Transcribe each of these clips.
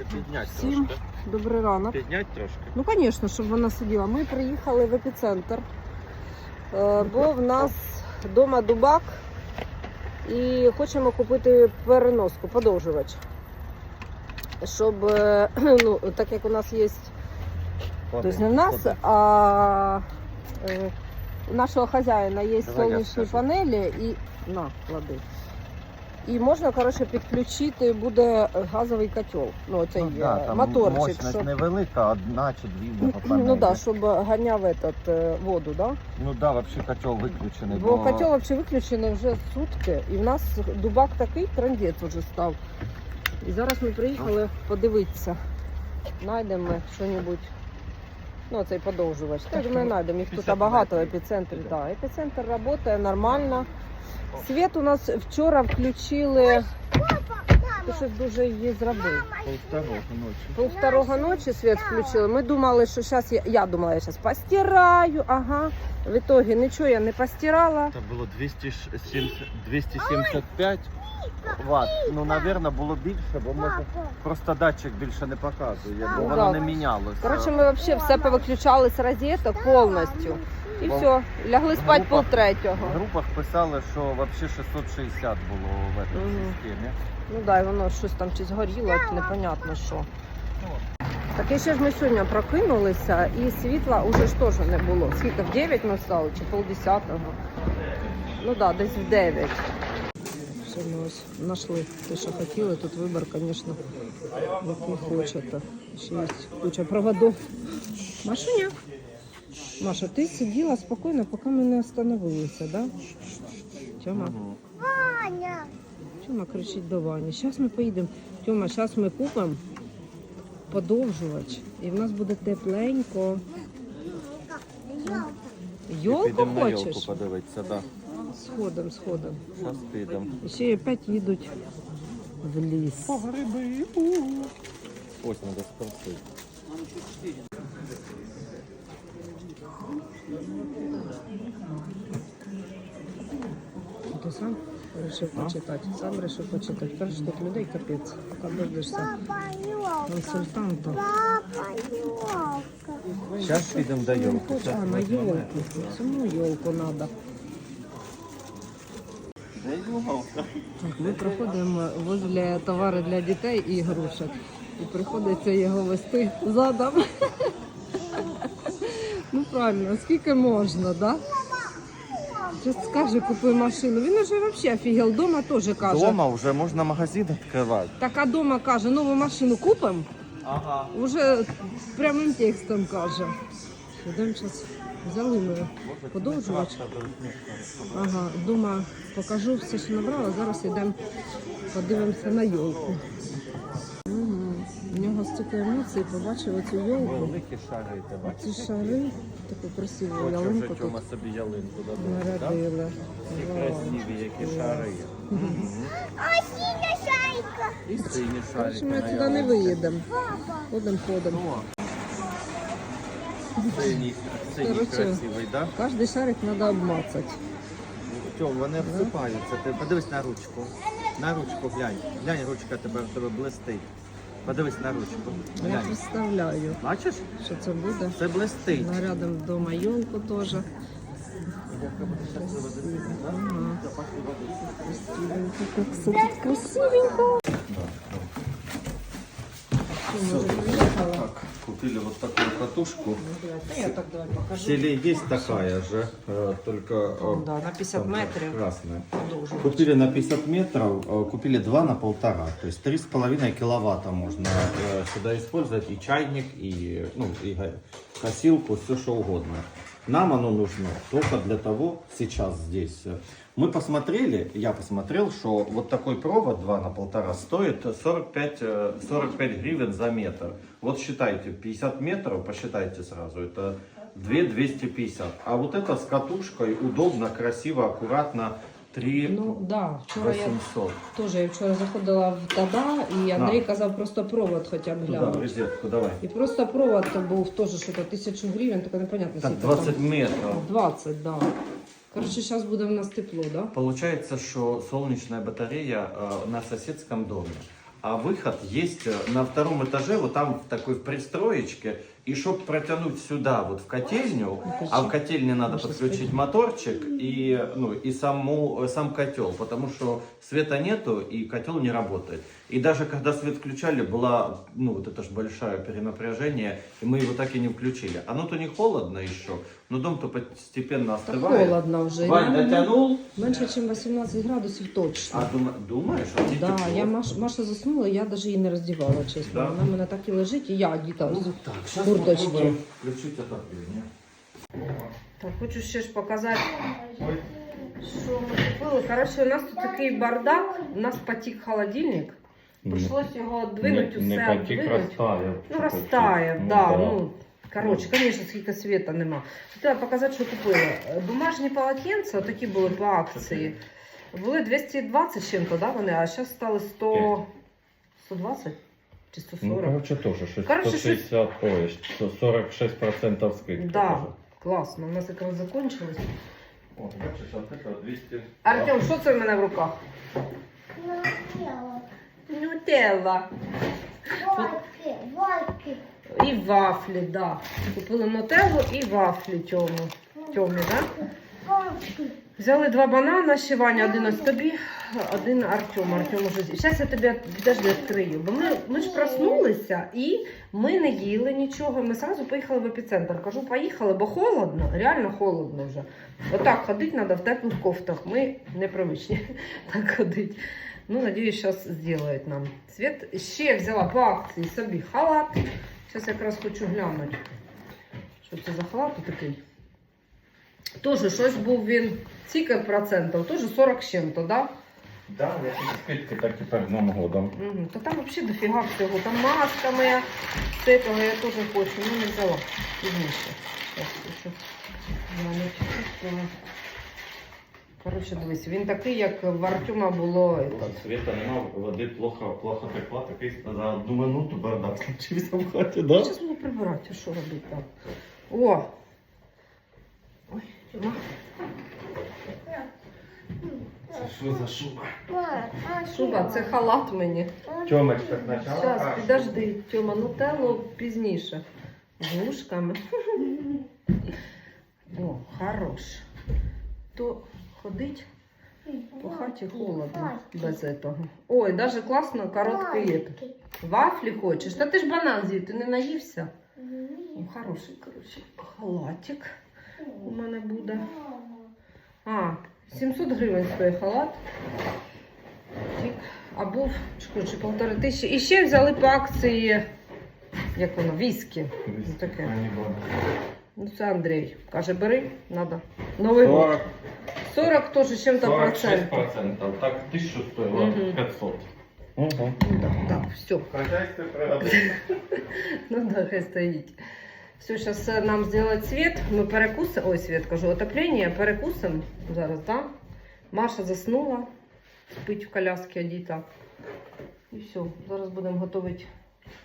Чи піднять Всім трошки? добрий ранок. Піднять трошки? Ну, звісно, щоб вона сиділа. Ми приїхали в епіцентр, е, бо в нас вдома дубак і хочемо купити переноску, подовжувач. Щоб, е, ну, так як у нас є, тобто не в нас, а е, у нашого хазяїна є сонячні панелі і на, клади. І можна, коротше, підключити буде газовий котел. Ну, цей е, моторчик. мощність щоб- невелика, одна чи дві Ну да, щоб ганяв этот, е, воду, да? Ну да, взагалі котел виключений. Бо котел вообще виключений вже сутки, і в нас дубак такий трандець вже став. І зараз ми приїхали подивитися. Знайдемо ми що-небудь. Ну, цей подовжувач. Так ми знайдемо. Їх тут багато в Да. Епіцентр працює нормально. Світ у нас вчора включили. Ти щось дуже її зробив. Полтора ночі. Пол второго ночі світ включили. Ми думали, що зараз я, я думала, я зараз постираю. Ага. В итоге нічого я не постирала. Це було 270 275 ватт. Ну, напевно, було більше, бо може просто датчик більше не показує, бо воно не мінялося. Коротше, ми взагалі все повиключали з розеток повністю. І Бо- все, лягли спати пол В третього. групах писали, що взагалі 660 було в цій Мгм. системі. Ну да, і воно щось там чи згоріло, чи непонятно що. Так і ще ж ми сьогодні прокинулися і світла уже ж теж не було. Скільки в 9 ми встали чи полдесятого? Ну так, да, десь в 9. Все ми ось знайшли те, що хотіли. Тут вибір, звісно, який хочете. Ще є куча проводів. Машуня. Маша, ти сиділа спокійно, поки ми не остановилися, да? Тьома. Мгм. Тьома кричить до Вані. Зараз ми поїдемо. Тьома, зараз ми купимо подовжувач. І в нас буде тепленько. Йолку Підемо на хочеш? йолку подивитися, да. Сходом, сходом. Зараз підемо. І ще опять їдуть в ліс. гриби. Ось треба спросити. Сам вирішив почитати. Сам вирішив почитати. Перш тут людей капець. Поки дождешся консультанта. Зараз підемо до йолки. а на елку. Саму елку надо. Де йолка? Так, ми проходимо возле товари для дітей і ігрушок. І приходиться його вести задом. Ну правильно, скільки можна, да? Скаже, купи машину. Він уже взагалі офігел, дома теж каже. Дома вже можна магазин відкривати. Так а дома каже, нову машину купимо, Ага. уже прямим текстом каже. Йдемо зараз взяли ми подовжувач. Ага, дома покажу все, що набрала. Зараз йдемо подивимося на йолку. У нього стільки емоцій, побачив оцю йолку. Великі шари тебе. Ці шари, таку красиву Хочу вже ялинку тут Тьома собі ялинку додати. так? нарядили. Вау. Красиві які шари. І сині шарики ми на туди не ялинці. виїдемо. Ходимо, ходимо. О, Синій, синій Короче. красивий, так? Кожний шарик треба обмацати. Тьом, вони обсипаються. Ти подивись на ручку. На ручку глянь. Глянь, ручка тебе в тебе блистить. Подивись на ручку. Я Глянь. представляю, Бачиш? що це буде. Це блистить. Нарядом вдома йолку теж. Ага. Красивенько, как тут красивенько. Что, мы уже приехала? Так, купили вот такую катушку. Я так давай В покажу. селе есть такая же, э, только э, Да, на 50 там метрів. красная. Продовжуємо. Купили на 50 метров, э, купили 2 на полтора. То есть 3,5 киловатта можно э, сюда использовать. И чайник, и, ну, и га- косилку, все что угодно. Нам оно нужно только для того, сейчас здесь. э, Мы посмотрели, я посмотрел, что вот такой провод 2 на полтора стоит 45, э, 45 гривен за метр. Вот считайте, 50 метров, посчитайте сразу, это 2 250. А вот это с катушкой удобно, красиво, аккуратно 3 Ну да, вчора я 800. теж я вчора заходила в Тада, і Андрій казав просто провод хоча б Туда, в глянути. розетку, давай. І просто провод то був теж що то тисячу гривень, таке непонятно. Так, скільки 20 там. метров. 20, да. Короче, зараз буде в нас тепло, да? Получается, что солнечная батарея э, на соседском доме. а выход есть э, на втором этаже, вот там в такой в пристроечке. И чтобы протянуть сюда, вот в котельню, а в котельне надо Маша, подключить моторчик и, ну, и саму, э, сам котел, потому что света нету и котел не работает. И даже когда свет включали, была, ну, вот это же большое перенапряжение, и мы его так и не включили. Оно-то не холодно еще, но дом-то постепенно Та остывает. холодно вже. Вань, Я- дотянул? Менше, ніж 18 градусів точно. А дума- думаешь, а мне Да, тепло. я Маш, Маша заснула, я навіть її не роздівала, чесно. Да? Вона в мене так і лежить, і я діта. Ну, так, сейчас Курточки. попробуем включить отопление. Так, хочу ще ж показати, що ми купили. Коротше, у нас тут такий бардак, у нас потік холодильник. Прийшлось його двинути, усе не потік обдвинуть. розтаяв. Ну, розтаяв, Ну, да, да. ну, коротше, звісно, скільки світа нема. Хотіла показати, що купила. Бумажні полотенця, такі були по акції. Були 220 з чим-то, да, вони, а зараз стали 100... 120 чи Ну, 140. короче, тоже щось Короче, 160, ой, 46% скидки. Да, тоже. класно, у нас якраз закончилось. О, бачиш, а це 200. Артем, що це в мене в руках? Нутелла. Вафли, вафли. І вафлі, да. Купили нутеллу і вафлі тьому. Тьомі, да? Вафли. Взяли два банана, ще Ваня, один ось тобі, один Артем. Артем уже з'їв. Зараз я тобі підожди відкрию. Бо ми, ми ж проснулися і ми не їли нічого. Ми одразу поїхали в епіцентр. Кажу, поїхали, бо холодно, реально холодно вже. Отак ходити треба в теплих кофтах. Ми не привичні так ходити. Ну, надіюсь, зараз зроблять нам світ. Ще взяла по акції собі халат. Зараз якраз хочу глянути. Що це за халат такий? Тоже щось був він. Скільки процентів? Тоже 40 з чим-то, да? Да, я скидки так і перед Новим годом. Угу. Та там взагалі дофіга всього. Там маска моя, з цього я теж хочу, ну не взяла. Пізніше. Коротше, дивись, він такий, як в Артема було. Світа нема, води плохо, плохо текла, такий за одну минуту бардак случився в хаті, да? Зараз буду прибирати, що робити там? О! Ой. Це що за шуба? Шуба, це халат мені. Тьомочка спочатку. Зараз, підожди, Тьома, нутеллу пізніше. З вушками. О, хорош. То ходить по хаті холодно без этого. Ой, даже класно короткий это. Вафлі хочеш? Та ти ж банан з'їв, ти не наївся? Ну, хороший, коротше, халатик у мене буде. А, 700 гривень стоїть халат. Тік. А був коротше, полтори тисячі. І ще взяли по акції, як воно, віскі. Ну, таке. Ну, це Андрій. Каже, бери, надо. Новий год. 40, 40 теж чим-то процентів. 46%. Так, 1000 стоїло, Мгм. 500. Угу. Так, так, все. Хозяйство пригодиться. Ну да, хай стоїть. Все, зараз нам зробити світ. Ми перекусимо. Ой, світ кажу, отоплення, перекусимо зараз, так? Да? Маша заснула, спить в коляскі одіта. І все, зараз будемо готувати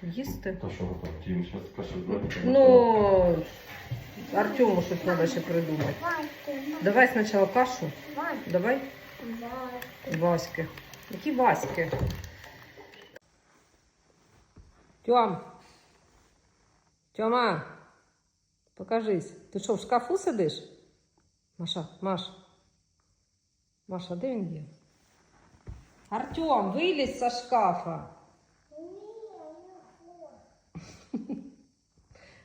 їсти. То що ви хотіли, зараз кашу зварити. Ну, Артему щось треба ще придумати. Давай спочатку кашу. Давай Васьки. Які Васьки? Тьом. Тьома. Покажись. Ти що, в шкафу сидиш? Маша, Маш. Маша, де він є? Артем, вилізь со шкафа.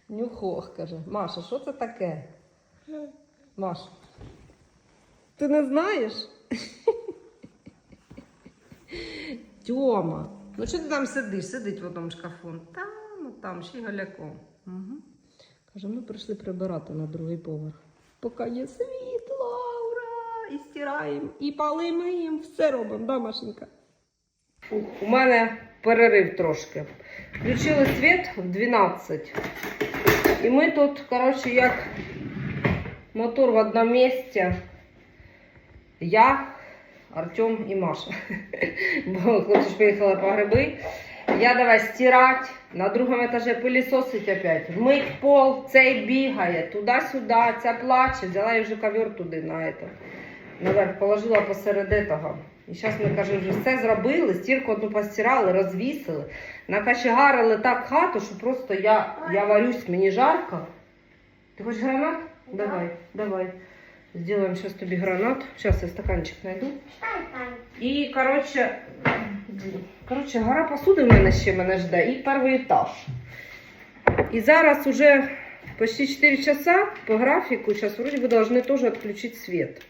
Нюхох, каже. Маша, що це таке? Маш. Ти не знаєш? Тьома. Ну що ти там сидиш? Сидить в одному шкафу. Там, ну там, ще й голяком. Угу. Каже, ми прийшли прибирати на другий поверх. Поки є світло, ура! І стираємо, і палимо, все робимо, да, Машенька? У мене перерив трошки. Включили світ в 12. І ми тут, коротше, як мотор в одному місці. Я, Артем і Маша. Бо хлопці ж поїхали по гриби. Я давай стирати, на другому етажі пилісосить опять. Мить пол, цей бігає, туди-сюди, ця плаче. Взяла я вже ковер туди на это. Наверх положила посеред этого. І зараз ми каже, вже все зробили, стірку одну постирали, розвісили, накачегарили так хату, що просто я, я варюсь, мені жарко. Ти хочеш гранат? Давай, давай. Сделаем сейчас тобі гранат. Сейчас я стаканчик найду. І, коротше, коротше, гора посуди в мене ще мене жде, і перший етаж. І зараз уже почти 4 часа по графіку, зараз вроде бы должны тоже отключить свет.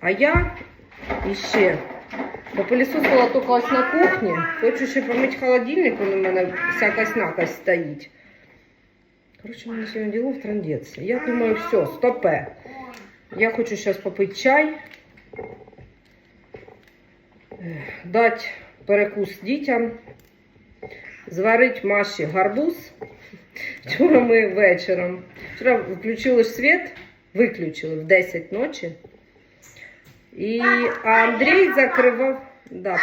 А я іще попилісосила тільки ось на кухні. Хочу ще помити холодильник, він у мене всякась накась стоїть. Коротше, у мене сьогодні діло в трандець. Я думаю, все, стопе. Я хочу зараз попити чай, дати перекус дітям, зварити Маші гарбуз. Вчора ми вечором. Вчора включили світ, виключили в 10 ночі. І а Андрій закривав. Да,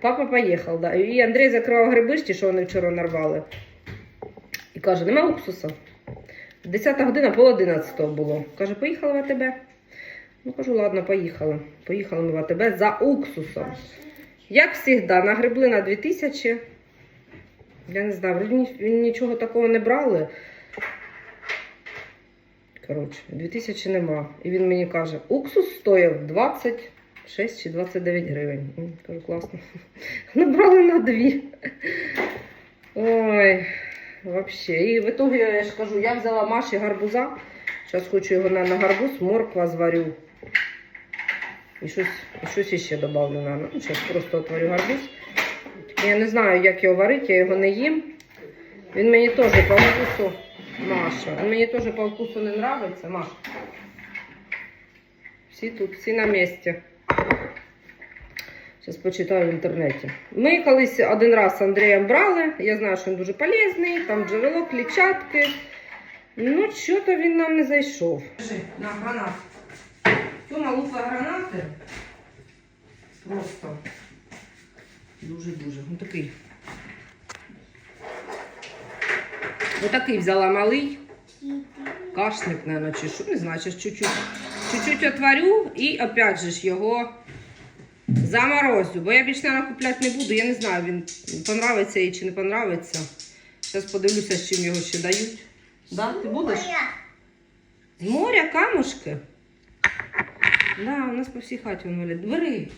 папа. Поїхав, да. І Андрій закривав грибишті, що вони вчора нарвали. І каже, нема уксуса. 10 година, пол 11 було. Каже, поїхали в АТБ. Ну, кажу, ладно, поїхали. Поїхали ми в АТБ за уксусом. Як завжди, нагребли на 2000. Я не знаю, вроді нічого такого не брали. Коротше, 2000 нема. І він мені каже, уксус стояв 26 чи 29 гривень. М, Кажу, класно. Набрали на дві. Ой, вообще. І в итоге, я ж кажу, я взяла Маші гарбуза. Зараз хочу його на, на гарбуз, морква зварю. І щось, і щось іще добавлю, наверное. Ну, зараз просто отварю гарбуз. Я не знаю, як його варити, я його не їм. Він мені теж по вкусу. Маша. Він мені теж по вкусу не нравиться. Маша. Всі тут, всі на місці. Зараз почитаю в інтернеті. Ми колись один раз з Андрієм брали. Я знаю, що він дуже полезний, там джерело клітчатки. Ну, що-то він нам не зайшов. На гранат. Тома лупа гранати. Просто. Дуже-дуже. Ну такий. Отакий взяла малий. Кашник, наверное, чи що, не знаю, зараз чуть-чуть. Чуть-чуть отварю і опять же ж його заморозю. Бо я більше наверное, купляти не буду. Я не знаю, він понравиться їй чи не понравиться. Зараз подивлюся, з чим його ще дають. Да? Ти будеш? З моря камушки? Да, у нас по всій хаті він валять. Бери.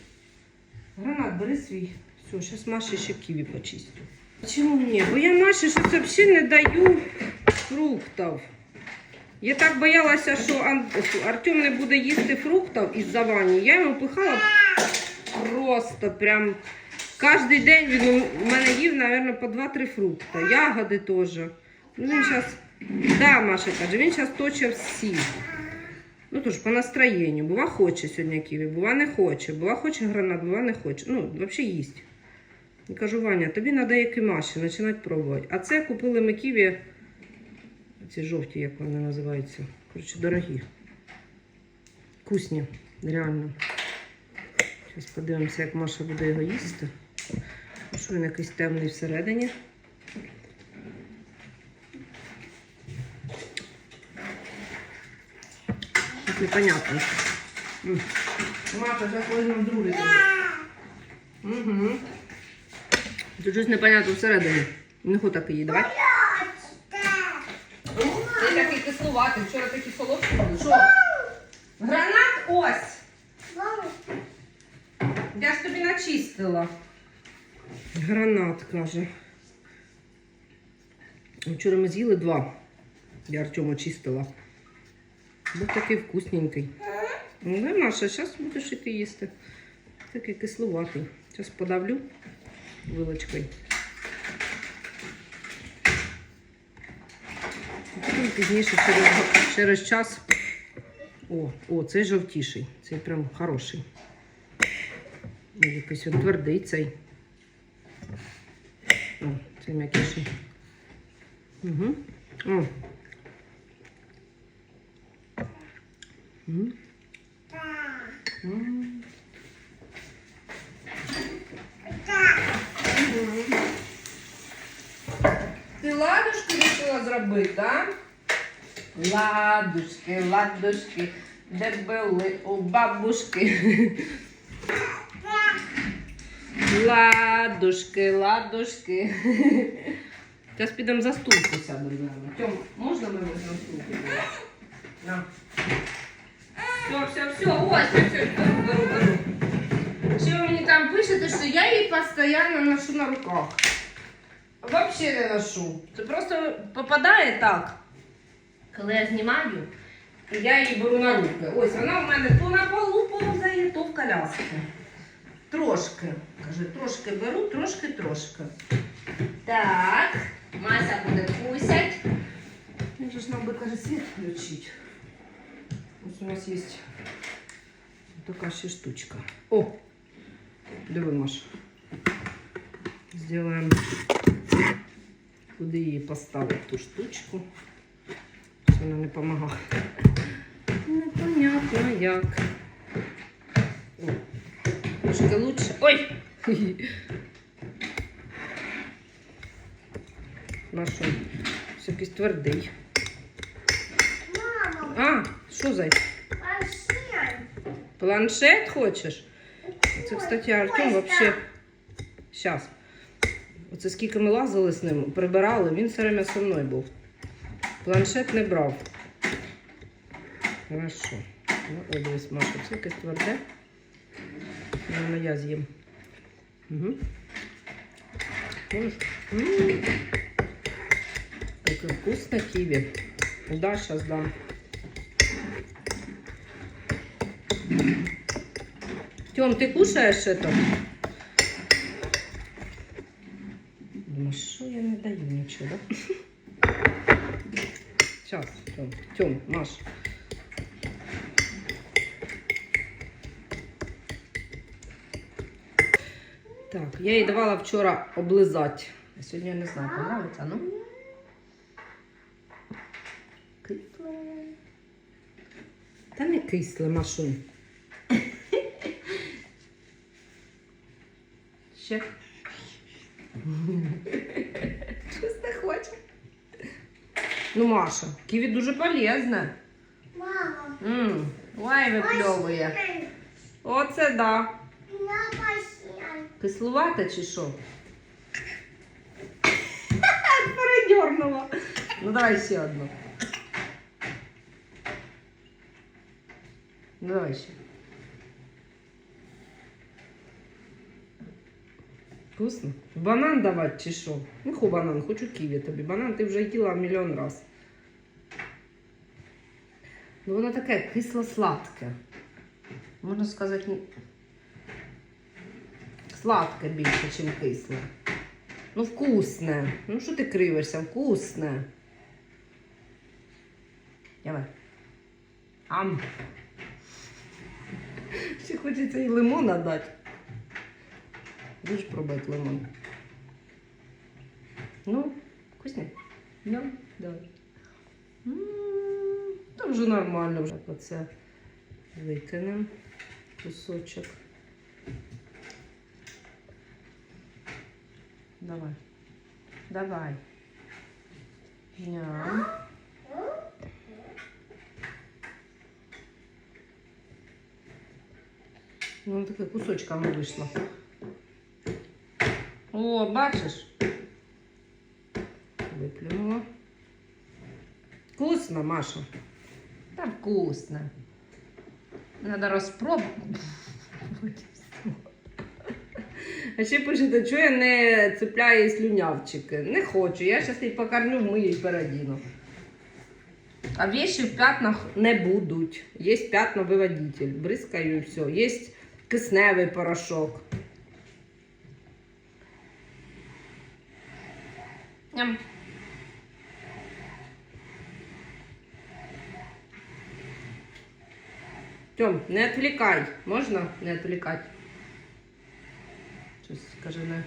Гранат, бери свій. Все, зараз Маші ще ківі почистю. Чому ні? Бо я Маші щось взагалі не даю фруктів. Я так боялася, що Артем не буде їсти фруктів із-за вані. Я йому пихала просто прям. Кожен день він у мене їв, мабуть, по 2-3 фрукти. Ягоди теж. Ну, він зараз, да, Маша каже, він зараз точив всі. Ну тож по настроєнню. Бува хоче сьогодні ківі, бува не хоче. Бува хоче гранат, бува не хоче. Ну, взагалі їсть. І кажу, Ваня, тобі треба як і Маші, починати пробувати. А це купили ми ківі, ці жовті, як вони називаються. Коротше, дорогі. Вкусні, реально. Зараз подивимося, як Маша буде його їсти. Що він якийсь темний всередині. Непонятно. Маша, зараз возьмемо другий. Угу. Тут щось непонятно всередині. Не хочу так її, давай. Ти такий кислуватий, вчора такі солодкі були. Що? Гранат ось. Я ж тобі начистила. Гранат, каже. Вчора ми з'їли два. Я Артему чистила. Був такий вкусненький. Ну, да, Маша, зараз будеш і ти їсти. Такий кислуватий. Зараз подавлю вилочкою. Потім пізніше через, через час. О, о, цей жовтіший. Цей прям хороший. Якийсь він твердий цей. О, цей м'якіший. Угу. М. М. Ти ладушки вирішила зробити, так? Ладушки, ладушки. де були у бабушки. Ладушки, ладушки. Зараз підемо за стул посядемо. наверно. Тьом, можна ми візьмемо стул? На. Все, все, все, ось, все, все, беру, беру. Ще ви мені там пишете, що я її постійно ношу на руках. Взагалі не ношу. Це просто попадає так. Коли я знімаю, я її беру на руки. Ось вона в мене то на полу повзає, то в коляску. Трошки. Каже, трошки беру, трошки, трошки. Так, Мася буде кусять. Же ж нам би каже світ включити. Ось у нас є така ще штучка. О! Диви, Маш. Сделаем. Куди її поставити ту штучку? Вона не допомагає. Непонятно як. О, Трошки лучше. Ой! Наш все якийсь твердий. Мама, А, що зай? пошли. Планшет хочеш? Це, кстати, Артем вообще. Щас. Оце скільки ми лазили з ним, прибирали, він все время зі мною був. Планшет не брав. Хорошо. Ну, дивись, Маша, це якесь тверде. Наверно, я з'їм. Угу. М. Таке вкусне ківі. Да, сейчас дам. Тём, ты кушаешь это? Думаю, что я не даю ничего, да? Сейчас, Тём, Тём, Маш. Так, я їй давала вчора облизати. А сьогодні я не знаю, подобається, ну? Кисле. Та не кисле, Машунь. Ну, Маша, ківі дуже полезне. Мама, Мм, лай випльовує. Оце да. Кислувате чи що? Передернула. Ну давай ще одну. Ну, Давай ще. Вкусно? Банан давати чи що? Не ху банан, хочу ківі тобі. Банан ти вже їла мільйон раз. Ну воно таке кисло-сладке. Можна сказати, Сладке більше, ніж кисле. Ну, вкусне. Ну, що ти кривишся? Вкусне. Давай. Ам. Ще хочеться і лимона дати. Будеш пробувати лимон. Ну, вкусне? Ну, давай. Та вже нормально. Вже оце викинемо кусочок. Давай. Давай. Ням. Ну, таке кусочками вийшло. О, бачиш? Виплюнула. Вкусно, Маша. Та вкусно. Надо розпробувати. А ще пишете, що я не цепляю слюнявчики. Не хочу. Я зараз її покормлю, вмию і передіну. А вещи в пятнах не будуть. Є пятновиводитель. Бризкаю і все. Є кисневий порошок. Ням. Тьом, не відвлікай. Можна не відвлікати? Щось скажи не.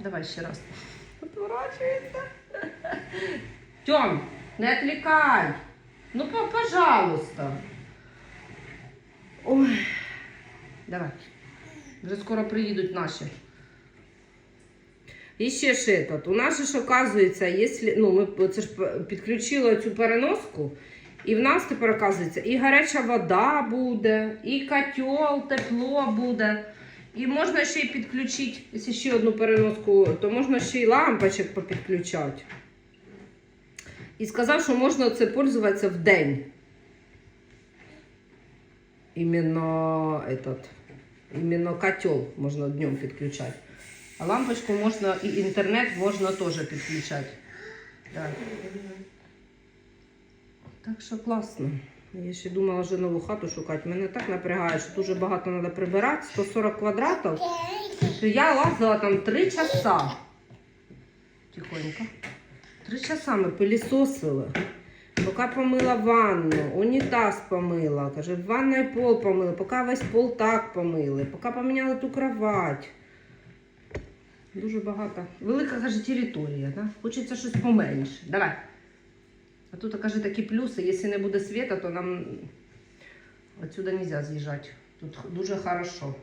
Давай ще раз. Отворачується. Тьом, не відвлікай. Ну, по- пожалуйста. Ой. Давай. Вже скоро приїдуть наші. І ще ж этот. У нас же ж, оказується, якщо, ну, ми це ж підключили цю переноску, І в нас тепер, оказується, і гаряча вода буде, і котел, тепло буде. І можна ще й підключити, якщо ще одну переноску, то можна ще й лампочок попідключати. І сказав, що можна це пользуватися в день. Іменно этот, іменно котел можна днем підключати. А лампочку можна і інтернет можна теж підключати. Так. Так що класно. Я ще думала вже нову хату шукати. Мене так напрягає, що дуже багато треба прибирати. 140 квадратів. То я лазила там 3 часа. Тихонько. Три часа ми пилісосили. Поки помила ванну, унітаз помила, каже, ванной пол помили, поки весь пол так помили, поки поміняли ту кровать. Дуже багато. Велика, каже, територія, да? Хочеться щось поменше. Давай. А тут, каже, такі плюси, якщо не буде світа, то нам отсюда не можна з'їжджати. Тут дуже хорошо.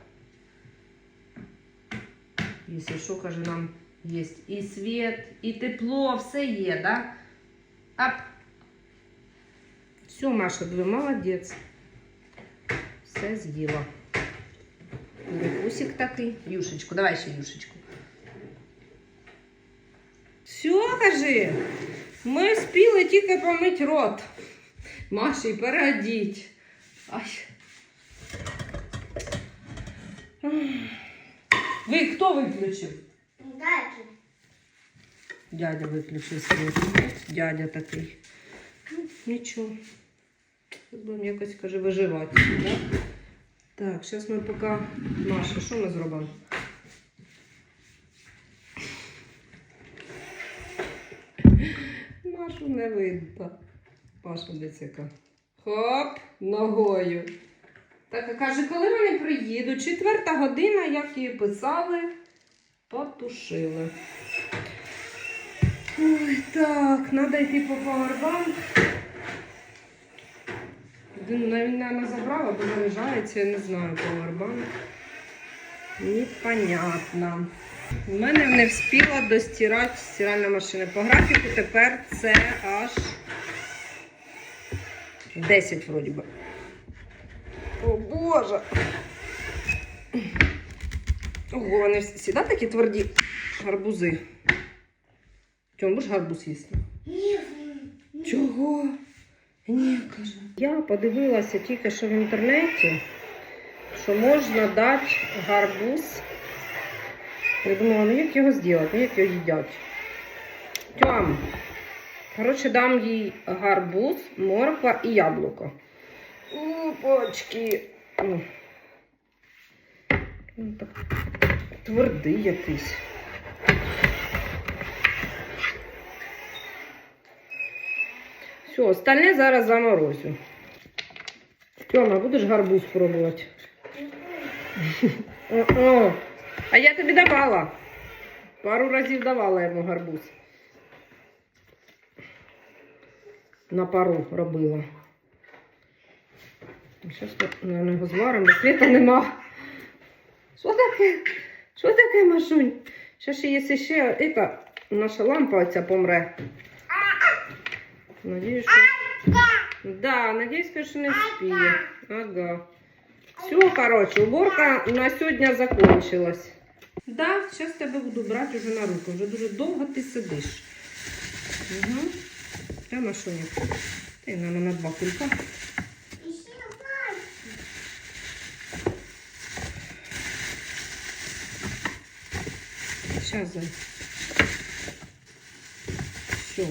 Якщо що, каже, нам є і світ, і тепло, все є, да? Ап. Все, Маша, ви молодець. Все з'їла. Перекусик такий. Юшечку, давай ще юшечку. Все, кажи. Ми спіли тільки помить рот. Маші, переодіть. Ай. Ви хто виключив? Дальше. Дядя виключив світ. Дядя такий. Нічого. Будемо якось каже виживати. Так, зараз ми поки. Маша, що ми зробимо? Машу не видно. Маша децяка. Хоп, ногою. Так, каже, коли вони приїдуть? Четверта година, як і писали, потушили. Ой, так, треба йти по пауербанк. Він, мабуть, забрала, бо заряджається, я не знаю, пауербанк. Непонятно. У мене не встигла достирати стиральна машина. По графіку тепер це аж 10 вроді би. О Боже! Ого, вони всі да, такі тверді гарбузи. Тьом, будеш гарбуз їсти? Ні. Чого? Ні, каже. Я подивилася тільки що в інтернеті, що можна дати гарбуз. Я думала, ну як його зробити, ну як його їдять. Тьом. Коротше, дам їй гарбуз, морква і яблуко. Опачки. Він так твердий якийсь. Все, остальне зараз заморозю. Тьома, будеш гарбуз пробувати? О-о. А я тобі давала. Пару разів давала йому гарбуз. На пару робила. Зараз ми наверное, його зваримо, світа нема. Що таке? Що таке, Машунь? Ще ще, якщо ще ета, наша лампа оця помре. Надіюсь, що... Да, надіюсь, що не спіє. Ага. Все, короче, уборка на сьогодні закончилась. Да, зараз тебе буду брати вже на руку. Вже дуже довго ти сидиш. Угу. Та Машуня. Ти, наверное, на два кулька. І ще пальці. Сейчас, Зай. Все.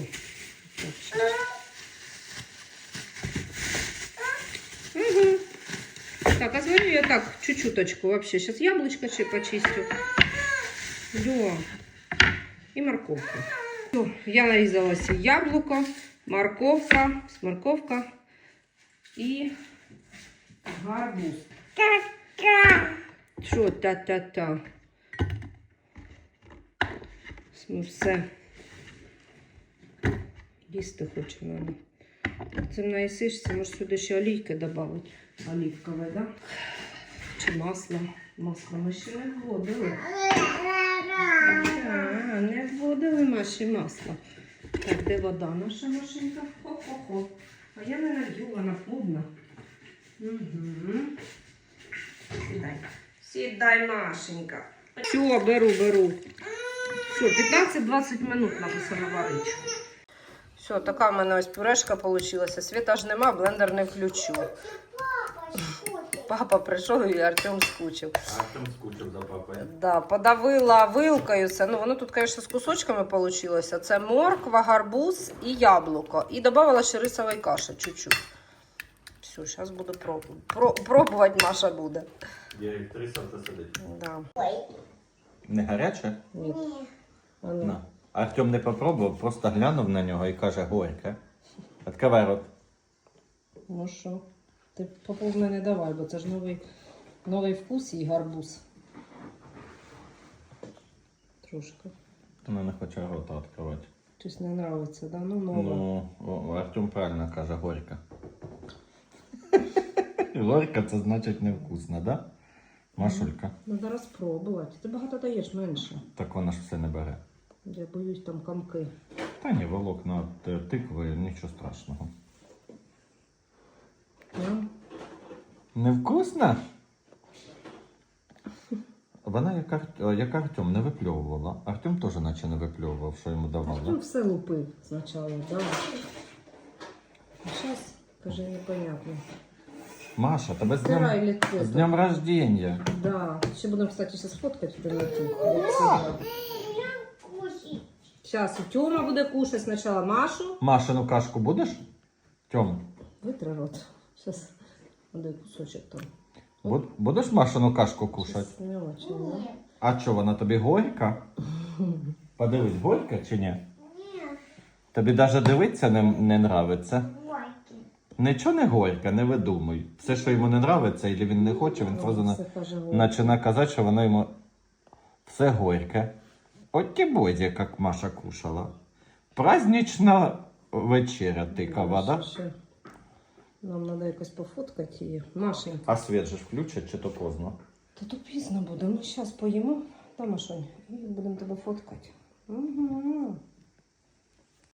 Угу. Так, а сварю я так, чуть-чуточку вообще. Сейчас яблочко ще почистю. Да. И морковку. Всё, я нарізала сі яблуко, морковка, морковка і гарбуз. Що та-та-та? Ми все їсти хочемо. Цим наїсишся, може сюди ще олійки додати. Олівкове, да? Чи масло? Масло ми ще не вводили. А, не вводили наші масло. Так, де вода наша машинка? Хо-хо-хо. А я не налью, вона повна. Угу. Сідай. Сідай, Машенька. Все, беру, беру. Все, 15-20 минут написано варить. Все, така в мене ось пюрешка вийшла. Світа ж нема, блендер не включу. Папа, прийшов і Артем скучив. Артем скучив за папою. Да, подавила вилкою це. Ну, воно тут, звісно, з кусочками вийшло. Це морква, гарбуз і яблуко. І додавала ще рисової каші чуть-чуть. Все, зараз буду пробувати. Про, пробувати Маша буде. Директриса це сидить. Да. Ой, Не гаряче? Ні. не. Ну. На. Артем не попробував, просто глянув на нього і каже горьке. Відкривай рот. Ну що, ти поповне не давай, бо це ж новий, новий вкус і гарбуз. Трошки. Вона не хоче рота відкривати. Щось не подобається, да? Ну, нове. Ну, Артем правильно каже, горько. Горько це значить невкусно, да? Машулька. Треба розпробувати. Ти багато даєш менше. Так вона ж все не бере. Я боюсь там комки. Та ні, волокна тикви, нічого страшного. Невкусно? Вона як, Ар- як Артем не випльовувала. Артем теж наче не випльовував, що йому Артем давали. все лупив спочатку, да. А зараз, каже, непонятно. Маша, тебе з днем, з днем рождения. Да. Ще будемо, кстати, зараз фоткати темноту. Кушай. Зараз Тьома буде кушати спочатку Машу. Машину кашку будеш? Тьом, Витри рот. Зараз буде кусочок там. буд- будеш Машину кашку кушати? Щас Не очень, да? А що, вона тобі горька? Подивись, горька чи ні? Нет. Тобі навіть дивитися не, не нравиться. Нічого не горька, не видумуй. Все, що йому не нравиться, або він не хоче, він одразу на... Каже, починає казати, що воно йому все горьке. От ті бозі, як Маша кушала. Празднична вечеря тикава, да? Ще. Нам треба якось пофоткати її. Машенька. А світ же ж включать чи то поздно? Та то пізно буде. Ми зараз поїмо, та Машонь, і будемо тебе фоткати. Угу.